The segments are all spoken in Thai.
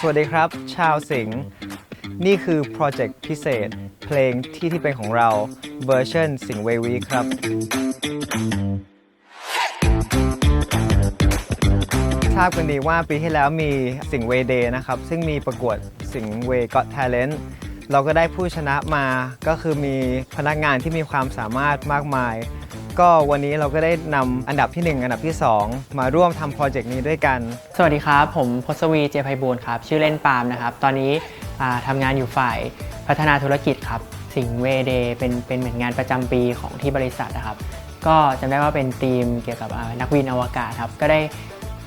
สวัสดีครับ ชาวสิงห์นี่คือโปรเจกต์พิเศษ เพลงที่ที่เป็นของเราเวอร์ชันสิงห์เววีครับ ทราบกันดีว่าปีที่แล้วมีสิงห์เวเดย์นะครับ ซึ่งมีประกวดสิงห์เวก็ t ท l e n t เราก็ได้ผู้ชนะมาก็คือมีพนักงานที่มีความสามารถมากมาย ก็วันนี้เราก็ได้นำอันดับที่ 1 อันดับที่ 2 มาร่วมทำโปรเจกต์นี้ด้วยกัน สวัสดีครับ ผมพศวีเจไพบูลย์ครับ ชื่อเล่นปาล์มนะครับ ตอนนี้อ่าทำงานอยู่ฝ่ายพัฒนาธุรกิจครับ สิงเวเดเป็นเป็นเหมือนงานประจำปีของที่บริษัทนะครับ ก็จำได้ว่าเป็นทีมเกี่ยวกับอ่านักบินอวกาศครับ ก็ได้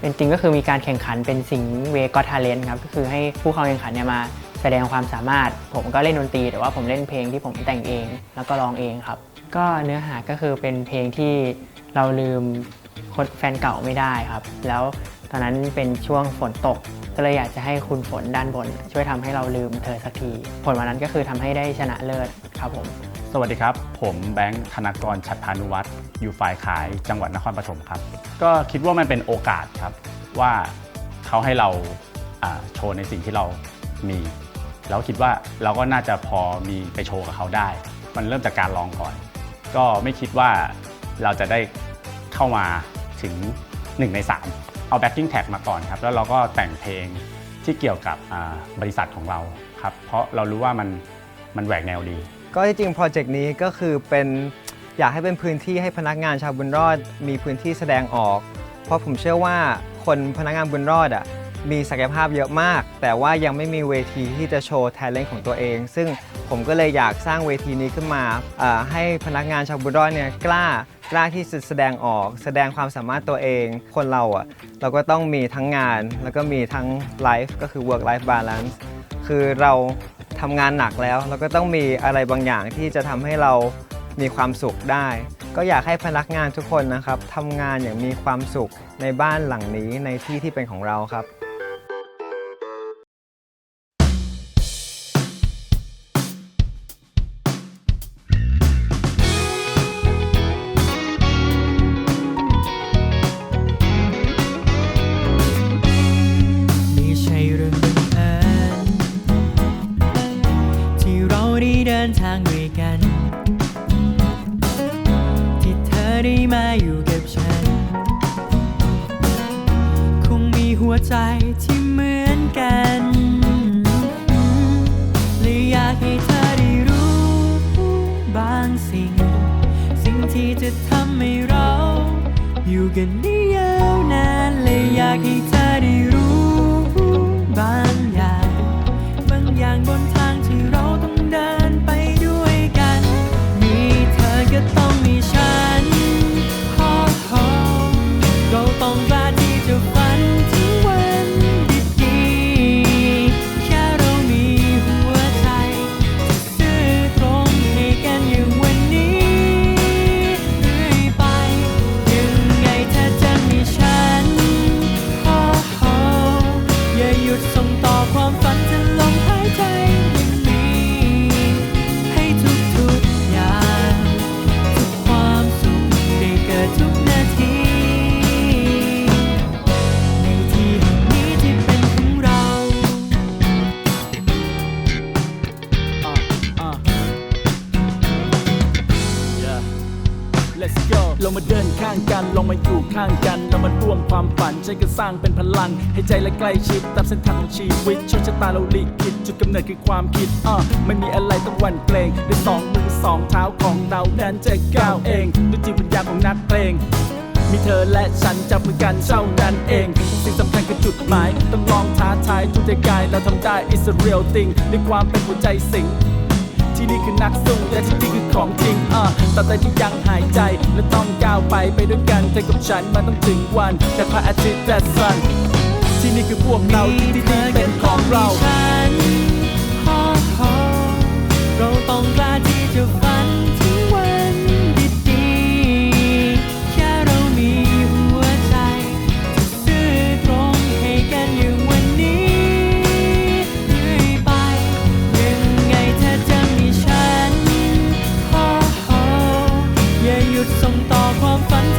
เป็นทีมก็คือมีการแข่งขันเป็นสิงเวก็ทาเลนครับ ก็คือให้ผู้เข้าแข่งขันเนี่ยมาแสดงความสามารถ ผมก็เล่นดนตรีแต่ว่าผมเล่นเพลงที่ผมแต่งเอง แล้วก็ร้องเองครับ ก็เนื้อหาก็คือเป็นเพลงที่เราลืมคนแฟนเก่าไม่ได้ครับ แล้วตอนนั้นเป็นช่วงฝนตก ก็เลยอยากจะให้คุณฝนด้านบน ช่วยทำให้เราลืมเธอสักที ผลวันนั้นก็คือทำให้ได้ชนะเลิศครับผม สวัสดีครับ ผมแบงค์ธนกรชัดพานุวัฒน์อยู่ฝ่ายขายจังหวัดนครปฐมครับ ก็คิดว่ามันเป็นโอกาสครับ ว่าเขาให้เราอ่าโชว์ในสิ่งที่เรามีแล้วคิดว่าเราก็น่าจะพอมีไปโชว์กับเขาได้ มันเริ่มจากการลองก่อน ก็ไม่คิดว่าเราจะได้เข้ามาถึง 1 ใน 3 เอา backing tag มาก่อนครับ แล้วเราก็แต่งเพลงที่เกี่ยวกับบริษัทของเราครับ เพราะเรารู้ว่ามันมันแหวกแนวดี ก็ที่จริงโปรเจกต์นี้ก็คือเป็นอยากให้เป็นพื้นที่ให้พนักงานชาวบุญรอด มีพื้นที่แสดงออก เพราะผมเชื่อว่าคนพนักงานบุญรอดอะ มีศักยภาพเยอะมาก แต่ว่ายังไม่มีเวทีที่จะโชว์แทเลนต์ของตัวเอง ซึ่งผมก็เลยอยากสร้างเวทีนี้ขึ้นมาให้พนักงานชาวบุรอดเนี่ยกล้ากล้าที่จะแสดงออก แสดงความสามารถตัวเอง คนเราอะเราก็ต้องมีทั้งงาน แล้วก็มีทั้งไลฟ์ก็คือ work life balance คือเราทำงานหนักแล้ว เราก็ต้องมีอะไรบางอย่างที่จะทำให้เรามีความสุขได้ ก็อยากให้พนักงานทุกคนนะครับทำงานอย่างมีความสุขในบ้านหลังนี้ในที่ที่เป็นของเราครับ ใจที่เหมือนกันเลยอยากให้เธอได้รู้บางสิ่ง สิ่งที่จะทำให้เรา อยู่กันได้ยาวนานเลยอยากให้เธอได้รู้ บางอย่าง บางอย่างบนท เรามาเดินข้างกัน ลองมาอยู่ข้างกันเรามาร่วมความฝันใช้กันสร้างเป็นพลัง ให้ใจและใกล้ชิดตามเส้นทางของชีวิตโชคชะตาเราลิขิตจุดกำเนิดคือความคิดอะไม่มีอะไรต้องหวั่นเกรงด้วยสองมือสองเท้าของเรานั้นจะก้าวเองด้วยจิตวิญญาณของนักเพลงมีเธอและฉันจับมือกันเท่านั้นเอง สิ่งสำคัญคือจุดหมาย ต้องลองท้าทายทุกใจกายเราทำได้ it's a real thing ด้วยความเป็นหัวใจสิง ที่นี่คือนักสู้และที่นี่คือของจริงอะตัดใดที่ยังหายใจและต้องก้าวไปไปด้วยกันเธอกับฉันมันต้องถึงวัน แต่พระอาทิตย์และสันที่นี่คือพวกเราที่ที่นี่เป็นของเราฉันเราต้องกล้าที่จะฟัง อย่าหยุดส่งต่อความฝัน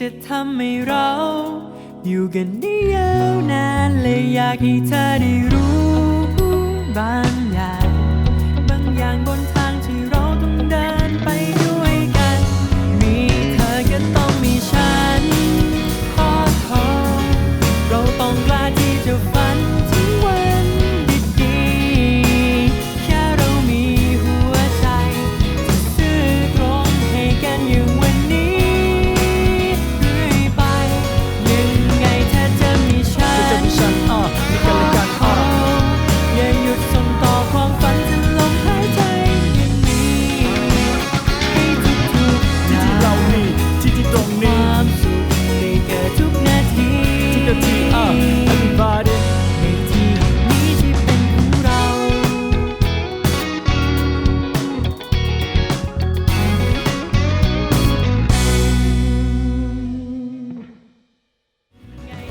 จะทำให้เรา อยู่กันได้ยาวนานเลยอยากให้เธอได้รู้บางอย่างบางอย่างบน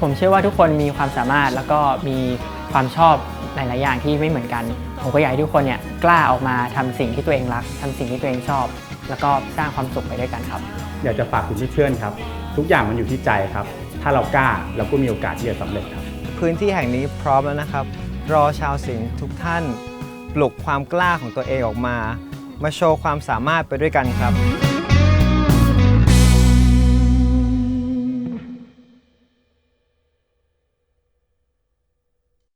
ผมเชื่อว่าทุกคนมีความสามารถแล้วก็มีความชอบหลาย ๆ อย่างที่ไม่เหมือนกัน ผมก็อยากให้ทุกคนเนี่ยกล้าออกมาทำสิ่งที่ตัวเองรักทำสิ่งที่ตัวเองชอบ แล้วก็สร้างความสุขไปด้วยกันครับ อยากจะฝากคุณเพื่อนๆครับ ทุกอย่างมันอยู่ที่ใจครับ ถ้าเรากล้าเราก็มีโอกาสที่จะสำเร็จครับ พื้นที่แห่งนี้พร้อมแล้วนะครับ รอชาวสิงห์ทุกท่าน ปลุกความกล้าของตัวเองออกมา มาโชว์ความสามารถไปด้วยกันครับ